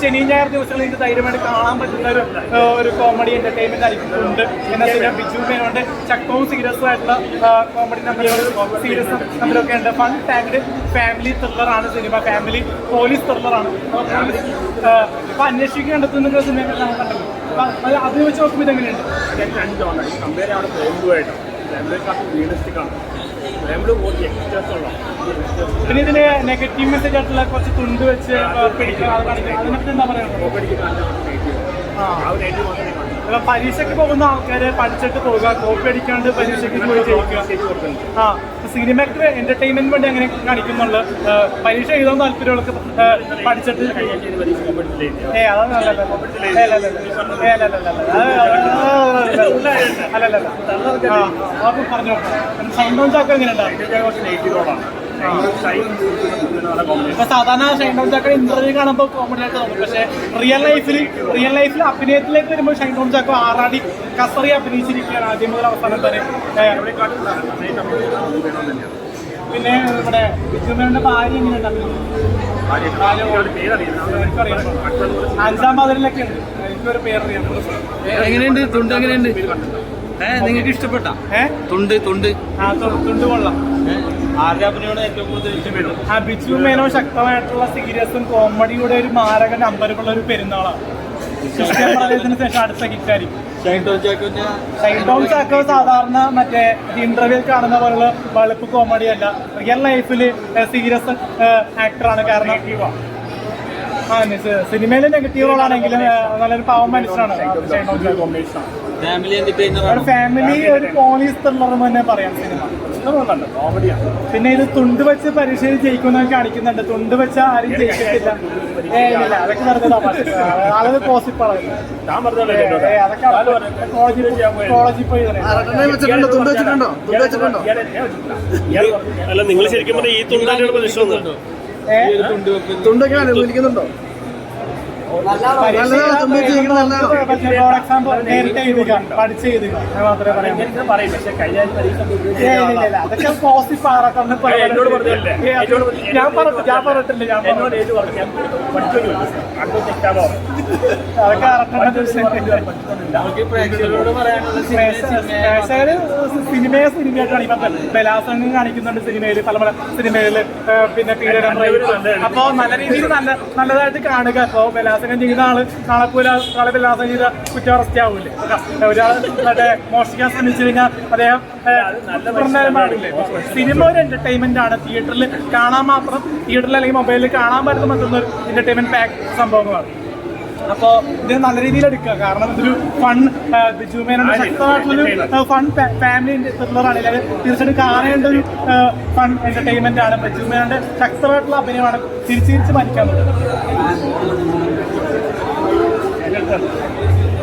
ശനി ഞായർ ദിവസങ്ങളിൽ ഇത് ധൈര്യമായിട്ട് കാണാൻ പറ്റുന്ന ഒരു ഒരു കോമഡി എന്റർടൈൻമെന്റ് ആയിട്ടുണ്ട് എന്നാൽ പിന്നെ ബിജു ചക്കവും സീരിയസും ആയിട്ടുള്ള കോമഡി നമ്പറുകൾ സീരിയസും നമ്പറൊക്കെ ഉണ്ട്. ഫൺ ടാങ്ക്ഡ് ഫാമിലി ത്രില്ലറാണ് സിനിമ ഫാമിലി പോലീസ് ത്രില്ലറാണ് അപ്പൊ അന്വേഷിക്കാൻ കണ്ടെത്തുന്ന സിനിമകൾ നമ്മൾ കണ്ടത് അത് അത് വെച്ച് നോക്കുമ്പോൾ ഇതെങ്ങനെയുണ്ട്? കമ്പയർ ആണ്. പ്രേമലുമായിട്ട് പിന്നെ ഇതിന് നെഗറ്റീവ് മെസ്സേജ് ആയിട്ടുള്ള കുറച്ച് തുണ്ട് വെച്ച് പിടിക്കുക അത് കാണിക്കുക അതിനെപ്പറ്റി എന്താ പറയുക കോപ്പടിക്ക് ആ ആ ഒരു ഏരിയ മാത്രമേ കാണൂ അപ്പൊ പരീക്ഷയ്ക്ക് പോകുന്ന ആൾക്കാര് പഠിച്ചിട്ട് പോവുക കോപ്പി അടിക്കാണ്ട് പരീക്ഷയ്ക്ക് പോയി ജയിക്കുക ആ സിനിമയ്ക്ക് എന്റർടൈൻമെന്റ് വേണ്ടി അങ്ങനെ കാണിക്കുന്നുള്ള പരീക്ഷ എഴുതാൻ താല്പര്യമുള്ള പഠിച്ചിട്ട് ഏ അതാണ് നല്ലത് ഏ, അല്ല, സാധാരണ ഷൈൻ ടോൺ ചാക്ക ഇന്റർവ്യൂ കാണുമ്പോൾ കോമഡി ആയിട്ട് തോന്നും പക്ഷെ റിയൽ ലൈഫിൽ റിയൽ ലൈഫിൽ അഭിനയത്തിലേക്ക് വരുമ്പോൾ ഷൈൻ ടോൺ ചാക്ക ആറാടി കസറി അഭിനയിച്ചിരിക്കുകയാണ് ആദ്യം മുതൽ അവസാനം തന്നെ പിന്നെ നമ്മുടെ ബിജുമേന്റെ ഭാര്യ എങ്ങനെയുണ്ട് അഞ്ചാം മതിലൊക്കെ ഉണ്ട് എങ്ങനെയുണ്ട്? തുണ്ട് എങ്ങനെയുണ്ട്? ഏഹ് നിങ്ങൾക്ക് ഇഷ്ടപ്പെട്ട? തുണ്ട് തുണ്ട്. തുണ്ട് കൊള്ളാം. ബിജു മേനോ ശക്തമായിട്ടുള്ള സീരിയസും കോമഡിയുടെ ഒരു മാരക നമ്പറുള്ള ഒരു പെരുന്നാളാണ്. ശേഷം അടുത്ത ചാക്കോ സാധാരണ മറ്റേ ഇന്റർവ്യൂ കാണുന്ന പോലുള്ള വെളുപ്പ് കോമഡി അല്ല റിയൽ ലൈഫിൽ സീരിയസ് ആക്ടറാണ് കാരണം സിനിമയിലെ നെഗറ്റീവ് റോളാണെങ്കിലും നല്ലൊരു പാവം മനുഷ്യനാണ്. ഫാമിലി ഫാമിലി ഒരു പോലീസ് ത്രില്ലർ തന്നെ പറയാം സിനിമ. കോമഡിയാണ് പിന്നെ ഇത് തുണ്ട് വെച്ച് പരീക്ഷയിൽ ജയിക്കുന്ന കാണിക്കുന്നുണ്ട്. തുണ്ട് വെച്ച ആരും ജയിച്ചിട്ടില്ല. അതൊക്കെ വെറുതെ തമാശ അതൊക്കെ കോളേജിൽ കോളേജിൽ പോയി പറയാം വെച്ചിട്ടുണ്ടോ? തുണ്ട് വെച്ചിട്ടുണ്ടോ? തുണ്ട് വെച്ചിട്ടുണ്ടോ? അല്ല നിങ്ങൾ ശരിക്കും പറഞ്ഞാൽ ഈ തുണ്ടാണ് പ്രതീക്ഷ തുണ്ടൊക്കെ അനുകൂലിക്കുന്നുണ്ടോ? പഠിച്ച് എഴുതുക. മാത്രമേ പറയാൻ അതൊക്കെ പോസിറ്റീവ് ഞാൻ ഞാൻ പറഞ്ഞിട്ടില്ല ഞാൻ അതൊക്കെ പ്രേക്ഷകര് സിനിമയെ സിനിമയായിട്ടാണ് ഇപ്പൊ ബലാസംഗം കാണിക്കുന്നുണ്ട് സിനിമയിൽ പല പല സിനിമയിൽ പിന്നെ. അപ്പൊ നല്ല രീതിയിൽ നല്ല നല്ലതായിട്ട് കാണുക. അപ്പൊ ബലാസംഗം ചെയ്യുന്ന ആൾ നാളെ പോലെ നാളെ ബലാസംഗം ചെയ്ത കുറ്റം അറസ്റ്റ് ആവൂലേ ഒരാൾ മറ്റേ മോഷ്ടിക്കാൻ ശ്രമിച്ചു കഴിഞ്ഞാൽ അദ്ദേഹം സിനിമ ഒരു എന്റർടൈൻമെന്റ് ആണ്. തിയേറ്ററിൽ കാണാൻ മാത്രം തിയേറ്ററിൽ അല്ലെങ്കിൽ മൊബൈലിൽ കാണാൻ പറ്റുന്ന പറ്റുന്ന ഒരു എന്റർടൈൻമെന്റ് പാക്ക് സംഭവങ്ങളാണ്. അപ്പോ ഇത് നല്ല രീതിയിൽ എടുക്കുക. കാരണം ഇതൊരു ഫൺ ബിജുമേനോട് ശക്തമായിട്ടുള്ളൊരു ഫൺ ഫാമിലി ത്രില്ലറാണ് അല്ലെങ്കിൽ തീർച്ചയായിട്ടും കാണേണ്ട ഒരു ഫൺ എന്റർടൈൻമെന്റ് ആണ്. ബിജുമേനോന്റെ ശക്തമായിട്ടുള്ള അഭിനയമാണ്. തിരിച്ചു തിരിച്ച് മരിക്കാൻ Thank you.